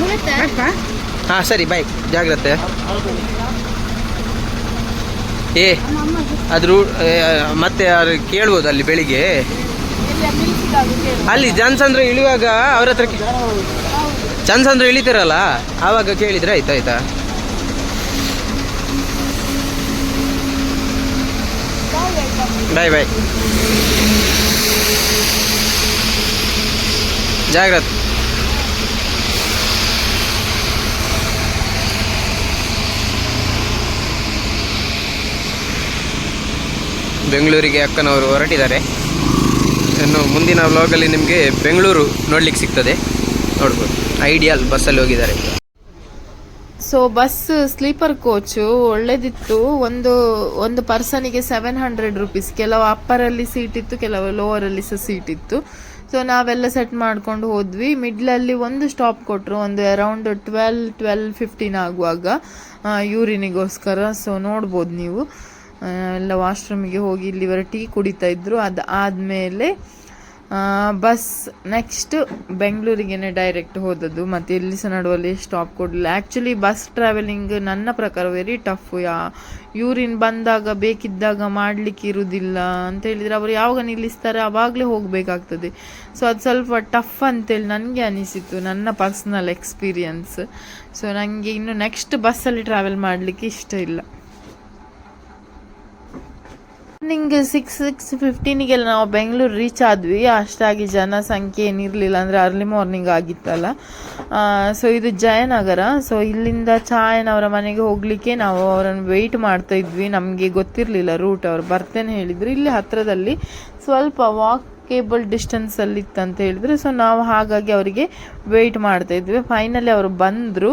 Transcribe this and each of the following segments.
ಮುಗಿತಾ ಹಾಂ ಸರಿ ಬಾಯ್ ಜಾಗ್ರತೆ. ಏ ಅದ್ರ ಮತ್ತೆ ಯಾರು ಕೇಳ್ಬೋದು ಅಲ್ಲಿ ಬೆಳಿಗ್ಗೆ? ಅಲ್ಲಿ ಜನ್ಸಂದ್ರ ಇಳಿಯುವಾಗ ಅವ್ರ ಹತ್ರ ಜನ್ಸಂದ್ರ ಇಳಿತಾರಲ್ಲ ಆವಾಗ ಕೇಳಿದ್ರೆ ಆಯ್ತಾ ಆಯ್ತಾ? ಬಾಯ್ ಬಾಯ್ ಜಾಗ್ರತೆ. ಬೆಂಗಳೂರಿಗೆ ಅಕ್ಕನವರು ಹೊರಟಿದ್ದಾರೆ. ಇನ್ನು ಮುಂದಿನ ವ್ಲಾಗಲ್ಲಿ ನಿಮಗೆ ಬೆಂಗಳೂರು ನೋಡ್ಲಿಕ್ಕೆ ಸಿಗ್ತದೆ. ನೋಡ್ಬೋದು. ಐಡಿಯಲ್ ಬಸ್ಸಲ್ಲಿ ಹೋಗಿದ್ದಾರೆ. ಸೊ ಬಸ್ ಸ್ಲೀಪರ್ ಕೋಚು ಒಳ್ಳೇದಿತ್ತು. ಒಂದು ಒಂದು ಪರ್ಸನಿಗೆ ಸೆವೆನ್ ಹಂಡ್ರೆಡ್ ರುಪೀಸ್ ಕೆಲವು ಅಪ್ಪರಲ್ಲಿ ಸೀಟ್ ಇತ್ತು, ಕೆಲವು ಲೋವರಲ್ಲಿ ಸಹ ಸೀಟ್ ಇತ್ತು. ಸೊ ನಾವೆಲ್ಲ ಸೆಟ್ ಮಾಡ್ಕೊಂಡು ಹೋದ್ವಿ. ಮಿಡ್ಲಲ್ಲಿ ಒಂದು ಸ್ಟಾಪ್ ಕೊಟ್ಟರು ಒಂದು ಅರೌಂಡ್ ಟ್ವೆಲ್ ಟ್ವೆಲ್ ಫಿಫ್ಟೀನ್ ಆಗುವಾಗ ಯೂರಿನಿಗೋಸ್ಕರ. ಸೊ ನೋಡ್ಬೋದು ನೀವು. ಎಲ್ಲ ವಾಶ್ರೂಮಿಗೆ ಹೋಗಿ ಇಲ್ಲಿವರೆ ಟೀ ಕುಡಿತಾ ಇದ್ದರು ಅದು ಆದಮೇಲೆ ಬಸ್ ನೆಕ್ಸ್ಟ್ ಬೆಂಗಳೂರಿಗೇನೆ ಡೈರೆಕ್ಟ್ ಹೋದದ್ದು. ಮತ್ತು ಇಲ್ಲಿ ಸಹ ನಡುವಲ್ಲಿ ಸ್ಟಾಪ್ ಕೊಡಲಿಲ್ಲ. ಆ್ಯಕ್ಚುಲಿ ಬಸ್ ಟ್ರಾವೆಲಿಂಗ್ ನನ್ನ ಪ್ರಕಾರ ವೆರಿ ಟಫ್ ಯಾ. ಯೂರಿನ್ ಬಂದಾಗ ಬೇಕಿದ್ದಾಗ ಮಾಡಲಿಕ್ಕೆ ಇರುವುದಿಲ್ಲ ಅಂತ ಹೇಳಿದರೆ ಅವರು ಯಾವಾಗ ನಿಲ್ಲಿಸ್ತಾರೆ ಆವಾಗಲೇ ಹೋಗಬೇಕಾಗ್ತದೆ. ಸೊ ಅದು ಸ್ವಲ್ಪ ಟಫ್ ಅಂತೇಳಿ ನನಗೆ ಅನಿಸಿತು ನನ್ನ ಪರ್ಸ್ನಲ್ ಎಕ್ಸ್ಪೀರಿಯನ್ಸ್ ಸೊ ನನಗೆ ಇನ್ನು ನೆಕ್ಸ್ಟ್ ಬಸ್ಸಲ್ಲಿ ಟ್ರಾವೆಲ್ ಮಾಡಲಿಕ್ಕೆ ಇಷ್ಟ ಇಲ್ಲ. ಮಾರ್ನಿಂಗ್ ಸಿಕ್ಸ್ ಸಿಕ್ಸ್ ಫಿಫ್ಟೀನಿಗೆಲ್ಲ ನಾವು ಬೆಂಗಳೂರು ರೀಚ್ ಆದ್ವಿ. ಅಷ್ಟಾಗಿ ಜನಸಂಖ್ಯೆ ಏನಿರಲಿಲ್ಲ ಅಂದರೆ ಅರ್ಲಿ ಮಾರ್ನಿಂಗ್ ಆಗಿತ್ತಲ್ಲ. ಸೊ ಇದು ಜಯನಗರ. ಸೊ ಇಲ್ಲಿಂದ ಚಾಯನವರ ಮನೆಗೆ ಹೋಗಲಿಕ್ಕೆ ನಾವು ಅವರನ್ನು ವೆಯ್ಟ್ ಮಾಡ್ತಾ ಇದ್ವಿ. ನಮಗೆ ಗೊತ್ತಿರಲಿಲ್ಲ ರೂಟ್ ಅವ್ರು ಬರ್ತೇನೆ ಹೇಳಿದ್ರು. ಇಲ್ಲಿ ಹತ್ತಿರದಲ್ಲಿ ಸ್ವಲ್ಪ ವಾಕ್ ಡಿಸ್ಟೆನ್ಸಲ್ಲಿ ಇತ್ತಂತ ಹೇಳಿದ್ರು. ಸೊ ನಾವು ಹಾಗಾಗಿ ಅವರಿಗೆ ವೆಯ್ಟ್ ಮಾಡ್ತಾ ಇದ್ವಿ. ಫೈನಲಿ ಅವರು ಬಂದರು.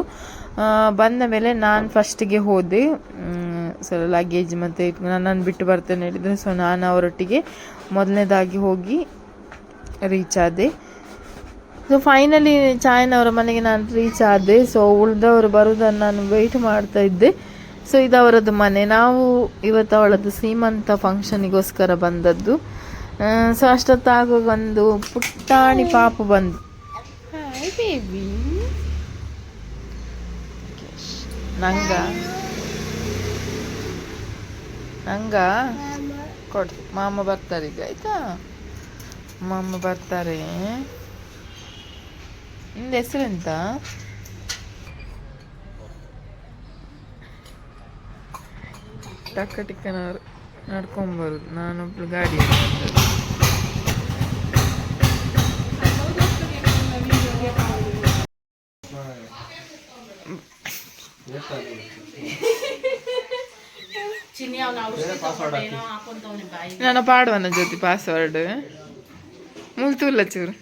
ಬಂದ ಮೇಲೆ ನಾನು ಫಸ್ಟಿಗೆ ಹೋದೆ. ಸೊ ಲಗೇಜ್ ಮತ್ತು ನನ್ನನ್ನು ಬಿಟ್ಟು ಬರ್ತೇನೆ ಹೇಳಿದರೆ ಸೊ ನಾನು ಅವರೊಟ್ಟಿಗೆ ಮೊದಲನೇದಾಗಿ ಹೋಗಿ ರೀಚ್ ಆದೆ. ಸೊ ಫೈನಲಿ ಚಾಯನವರ ಮನೆಗೆ ನಾನು ರೀಚ್ ಆದೆ. ಸೊ ಉಳಿದವರು ಬರೋದನ್ನು ನಾನು ವೆಯ್ಟ್ ಮಾಡ್ತಾ ಇದ್ದೆ. ಸೊ ಇದು ಅವರದ್ದು ಮನೆ. ನಾವು ಇವತ್ತು ಅವಳದ್ದು ಸೀಮಂತ ಫಂಕ್ಷನಿಗೋಸ್ಕರ ಬಂದದ್ದು. ಸೊ ಅಷ್ಟೊತ್ತಾಗ ಒಂದು ಪುಟ್ಟಾಣಿ ಪಾಪು ಬಂದು ಬೇಬಿ ನಂಗ. ನಂಗೆ ಕೊಡ್, ಮಾಮ ಬರ್ತಾರೆ ಈಗ, ಆಯಿತಾ? ಮಾಮ ಬರ್ತಾರೆ. ನಿಂದ ಹೆಸರೆಂತ? ಟಕ್ಕ ಟಿಕ್ಕನವ್ರು ನಡ್ಕೊಂಬರುದು ನಾನೊಬ್ಳು ಗಾಡಿ ನನ್ನ ಪಾಡುವನ ಜ್ಯೋತಿ ಪಾಸ್ವರ್ಡ್ ಮುಲ್ತುಲ್ಲ ಚೂರು.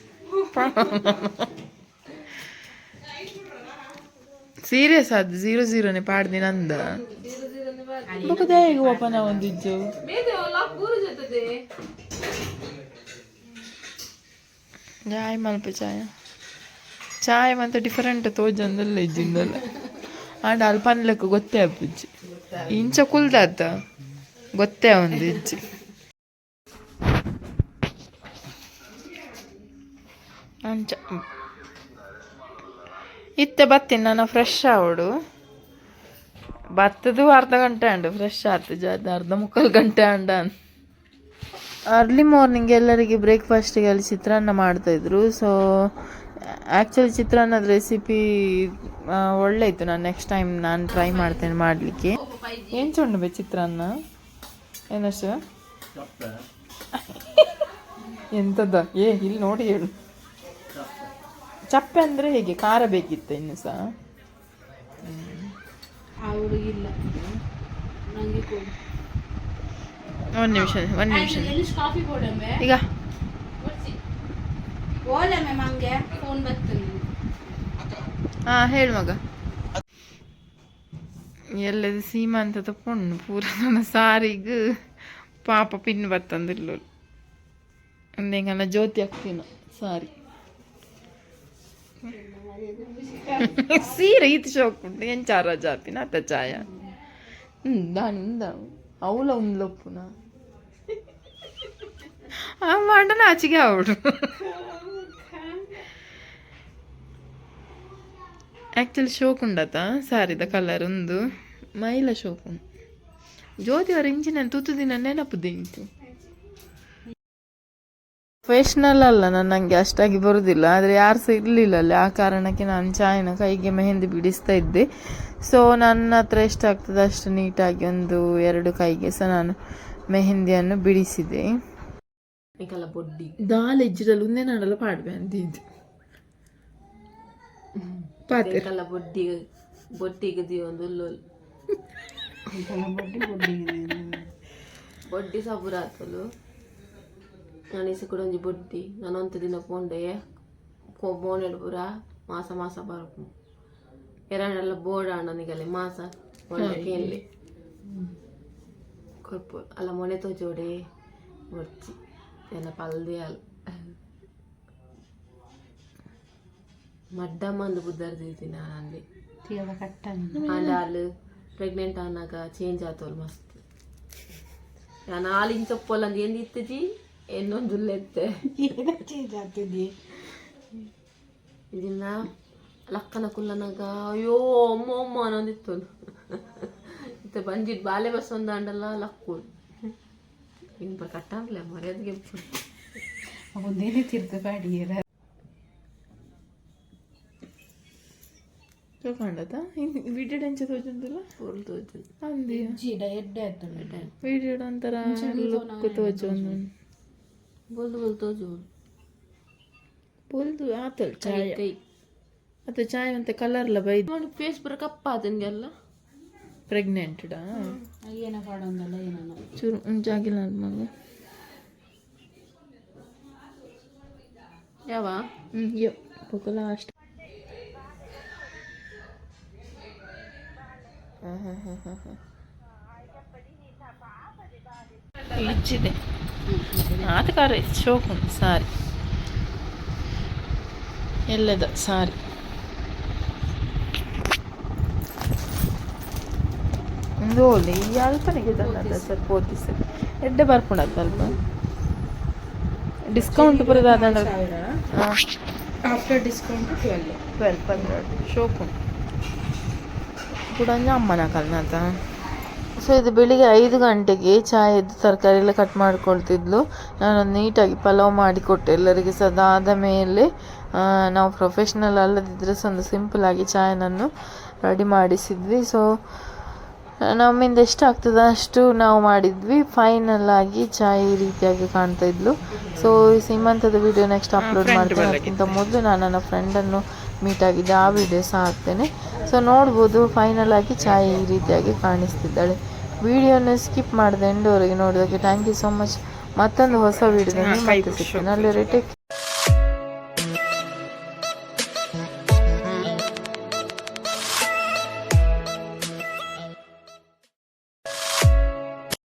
ಸೀರಿಯಸ್ ಅದು ಜೀರೋ ಜೀರೋನೆ ಪಾಡ್ದಿ ನಂದ. ಬುಕ್ಕದ ಹೇಗೆ ಓಪನ್ ಒಂದಿಜ್ಜು ಜಾಯ್ ಮಲ್ಪ ಚಾಯ ಚಾಯ್ ಮತ್ತೆ ಡಿಫರೆಂಟ್ ತೋಜಂದಲ್ಲ ಆ ಆಂಡ ಅಲ್ಪನ್ಲಕ್ಕ ಗೊತ್ತೇ ಅಪ್ಪುಜ್ಜಿ ಇಂಚ ಕುಲ್ದಾತ. ಗೊತ್ತೇ ಒಂದು ಹೆಜ್ಜೆ ಅಂಚ ಇತ್ತೆ ಬತ್ತೀನಿ, ನಾನು ಫ್ರೆಶ್ ಆವಡು ಬತ್ತದು ಅರ್ಧ ಗಂಟೆ ಅಂಡು ಫ್ರೆಶ್ ಆತು ಜಾದ ಅರ್ಧ ಮುಕ್ಕಾಲು ಗಂಟೆ ಅಂಡ ಅರ್ಲಿ ಮಾರ್ನಿಂಗ್ ಎಲ್ಲರಿಗೆ ಬ್ರೇಕ್ಫಾಸ್ಟಿಗೆ ಅಲ್ಲಿ ಚಿತ್ರಾನ್ನ ಮಾಡ್ತಾಯಿದ್ರು ಸೊ ಆ್ಯಕ್ಚುಲಿ ಚಿತ್ರಾನ್ನದ ರೆಸಿಪಿ ಒಳ್ಳೆ ಇತ್ತು. ನಾನು ನೆಕ್ಸ್ಟ್ ಟೈಮ್ ನಾನು ಟ್ರೈ ಮಾಡ್ತೇನೆ ಮಾಡಲಿಕ್ಕೆ. ಏನು ಚುಂಡು ಚಿತ್ರಾನ್ನ? ಏನಷ್ಟು ಎಂಥದ್ದ ಏ ಇಲ್ಲಿ ನೋಡಿ ಹೇಳು. ಚಪ್ಪೆ ಅಂದರೆ ಹೇಗೆ? ಖಾರ ಬೇಕಿತ್ತು ಇನ್ನು ಸಹ ಒಂದು ನಿಮಿಷ ಒಂದು ನಿಮಿಷ. ಈಗ. ಹಾಂ ಹೇಳು ಮಗ. ಎಲ್ಲದು ಸೀಮಂತದ ಪೊಣ್ಣು ಪೂರ ನನ್ನ ಸಾರಿಗೆ ಪಾಪ ಪಿನ್ ಬತ್ತಂದಿರ್ಲು ಅಂದೆಂಗಲ್ಲ ಜ್ಯೋತಿ ಹಾಕ್ತೀನ ಸಾರಿ. ಸೀರೆ ಈತ ಶೋಕ್ ಉಂಟು ಎಂಚಾರ ಜಾತಿನ ಅತ್ತ ಚಾಯ? ದಾನಿ ಉಂದ ಅವಳ ಉಂದ್ಲೊಪ್ಪುನ ಆ ಮಂಡಲ ಆಚೆಗೆ ಆ್ಯಕ್ಚುಲಿ ಶೋಕುಂಡತ ಸಾರಿದ ಕಲರ್ ಒಂದು ಮೈಲ ಶೋಕುಂಡ್ ಜ್ಯೋತಿಯವರ ಇಂಜಿನ ತುತ್ತು ದಿನ ನೆನಪುದೇಂತು ಪ್ರೊಫೆಷ್ನಲ್ ಅಲ್ಲ ನಾನು ನನಗೆ ಅಷ್ಟಾಗಿ ಬರುವುದಿಲ್ಲ ಆದರೆ ಯಾರು ಸಹ ಇರಲಿಲ್ಲ ಅಲ್ಲಿ ಆ ಕಾರಣಕ್ಕೆ ನಾನು ಚಾಯನ ಕೈಗೆ ಮೆಹಂದಿ ಬಿಡಿಸ್ತಾ ಇದ್ದೆ ಸೊ ನನ್ನ ಹತ್ರ ಎಷ್ಟಾಗ್ತದೆ ಅಷ್ಟು ನೀಟಾಗಿ ಒಂದು ಎರಡು ಕೈಗೆ ಸಹ ನಾನು ಮೆಹಂದಿಯನ್ನು ಬಿಡಿಸಿದೆ ದಾಲ್ ದಾಲೆಜ್ಜರಲ್ಲಿ ಒಂದೇ ನಾಡಲು ಪಾಡ್ಬೆ ಅಂತಿದ್ದು ಪಾತೆ ಈಗೆಲ್ಲ ಬೊಡ್ಡಿ ಬೊಡ್ಡಿಗದಿ ಒಂದು ಲೋಲ್ ಬೊಡ್ಡಿ ಸಬೂರ ಆತಲು ನನಸಿ ಕೂಡ ಒಂಜಿ ಬೊಡ್ಡಿ. ನಾನು ಒಂತ ದಿನ ಪೋಂಡೆ ಬೋನೆಡ್ ಪೂರ ಮಾಸ ಮಾಸ ಬರ್ಪು. ಎರಡೆಲ್ಲ ಬೋರ್ಡ್ ನನಗಲ್ಲಿ ಮಾಸ ಒಳ್ಳೆ ಕೇಳಿ ಕೊರ್ಪು ಅಲ್ಲ ಮೊನೆ ತೋಜೋಡೆ ಬರ್ಚಿ ಎಲ್ಲ ಪಲ್ದೆ ಅಲ್ಲ ಮಡ್ಡಮ್ಮಂದು ಬುದ್ದರ್ ನಾನು ಅಲ್ಲಿ. ತೀರದ ಕಟ್ಟನ್ ಆಂಡ ಅಲ್ಲಿ ಪ್ರೆಗ್ನೆಂಟ್ ಆನಾಗ ಚೇಂಜ್ ಆತವಲ್ ಮಸ್ತ್ ನಾನು ಹಾಲಿನ ಚಪ್ಪಲ್ ಅಂದ್ ಏನು ಇತ್ತಜಿ ಇನ್ನೊಂದು ಎತ್ತೆ ಚೇಂಜ್ ಆಗ್ತಿದ್ದಿ ಇದನ್ನ ಲಕ್ಕನ ಕುಲ್ಲನಾಗ ಅಯ್ಯೋ ಅಮ್ಮ ಅಮ್ಮ ಅನ್ನೋದಿತ್ತು. ಮತ್ತೆ ಬಂದಿದ್ದು ಬಾಲೆ ಬಸ್ ಒಂದು ಅಂಡಲ್ಲ ಲಕ್ಕು. ಇನ್ ಕಟ್ಟಾಗ್ಲೆ ತಗೊಂಡದ? ವಿಡಿಯೋ ಡಂಚ ತೋಜಂದಿಲ್ಲ? ಫುಲ್ ತೋಜು ಅಂದಿ ಜೀಡ ಎಡ್ಡೆ ಆಯ್ತು ವಿಡಿಯೋ ಒಂಥರ ಲುಕ್ ಬೊಲ್ದು ಬೋಲ್ದು ಬೋಲ್ ತೋಜು ಪುಲ್ದು ಆತಲ್ ಚಾಯ್ ಅದು ಚಾಯ್ ಅಂತ ಕಲರ್ಲ ಬೈದು ನೋಡಿ ಫೇಸ್ ಬರ ಕಪ್ಪ ಆತನ್ಗೆಲ್ಲ ಪ್ರೆಗ್ನೆಂಟೆಡಾ ಏನ ಪಾಡೊಂದಲ್ಲ ಏನೋ ಚೂರು ಮುಂಚಾಗಿಲ್ಲ ಮಗ. ಯಾವ? ಹ್ಞೂ ಯೋ ಪೊಕಲ ಅಷ್ಟು ಇಚ್ಚಿದೆ ಆತ ಶೋಕು ಸಾರಿ ಎಲ್ಲದ ಸಾರಿ ಒಂದು ಓಲಿ ಈ ಅಲ್ಪನಿಗೆ ತಂದದ ಸರ್ ಓದಿಸಿ ಎಡ್ಡೆ ಬರ್ಕೊಂಡದ ಅಲ್ಪ ಡಿಸ್ಕೌಂಟ್ ಬರೋದಾದ ಆಫ್ಟರ್ ಡಿಸ್ಕೌಂಟ್ ಟ್ವೆಲ್ ಟ್ವೆಲ್ ಪಂದ್ರ ಶೋಕು ಕೂಡ ಅಮ್ಮನ ಕಲ್ನಾತ ಸೊ ಇದು ಬೆಳಿಗ್ಗೆ ಐದು ಗಂಟೆಗೆ ಚಾಯದ್ದು ಎದ್ದು ತರಕಾರಿ ಎಲ್ಲ ಕಟ್ ಮಾಡ್ಕೊಳ್ತಿದ್ಲು. ನಾನು ನೀಟಾಗಿ ಪಲಾವ್ ಮಾಡಿಕೊಟ್ಟೆ ಎಲ್ಲರಿಗೆ ಸಹ ಅದಾದ ಮೇಲೆ ನಾವು ಪ್ರೊಫೆಷ್ನಲ್ ಅಲ್ಲದಿದ್ದರೆ ಸಹ ಒಂದು ಸಿಂಪಲಾಗಿ ಚಾಯ್ನನ್ನು ರೆಡಿ ಮಾಡಿಸಿದ್ವಿ. ಸೊ ನಮ್ಮಿಂದ ಎಷ್ಟು ಆಗ್ತದೆ ಅಷ್ಟು ನಾವು ಮಾಡಿದ್ವಿ. ಫೈನಲ್ ಆಗಿ ಚಾಯ್ ಈ ರೀತಿಯಾಗಿ ಕಾಣ್ತಾ ಇದ್ಲು. ಸೊ ಈ ಸೀಮಂತದ ವಿಡಿಯೋ ನೆಕ್ಸ್ಟ್ ಅಪ್ಲೋಡ್ ಮಾಡ್ತೀನಿ ಅದಕ್ಕಿಂತ ಮೊದಲು ನಾನು ನನ್ನ ಫ್ರೆಂಡನ್ನು ಮೀಟ್ ಆಗಿದ್ದೆ ಆ ವಿಡಿಯೋ ಸಹ ಹಾಕ್ತೇನೆ. ಸೊ ನೋಡ್ಬೋದು ಫೈನಲ್ ಆಗಿ ಚಾಯ್ ಈ ರೀತಿಯಾಗಿ ಕಾಣಿಸ್ತಿದ್ದಾಳೆ. ವಿಡಿಯೋನ ಸ್ಕಿಪ್ ಮಾಡಿದೆ, ಎಂಡೋರಿಗೆ ನೋಡೋದಕ್ಕೆ ಥ್ಯಾಂಕ್ ಯು ಸೊ ಮಚ್ ಮತ್ತೊಂದು ಹೊಸ ವಿಡಿಯೋ ಮತ್ತೆ ಸಿಗ್ತೇನೆ. ಅಲ್ಲಿ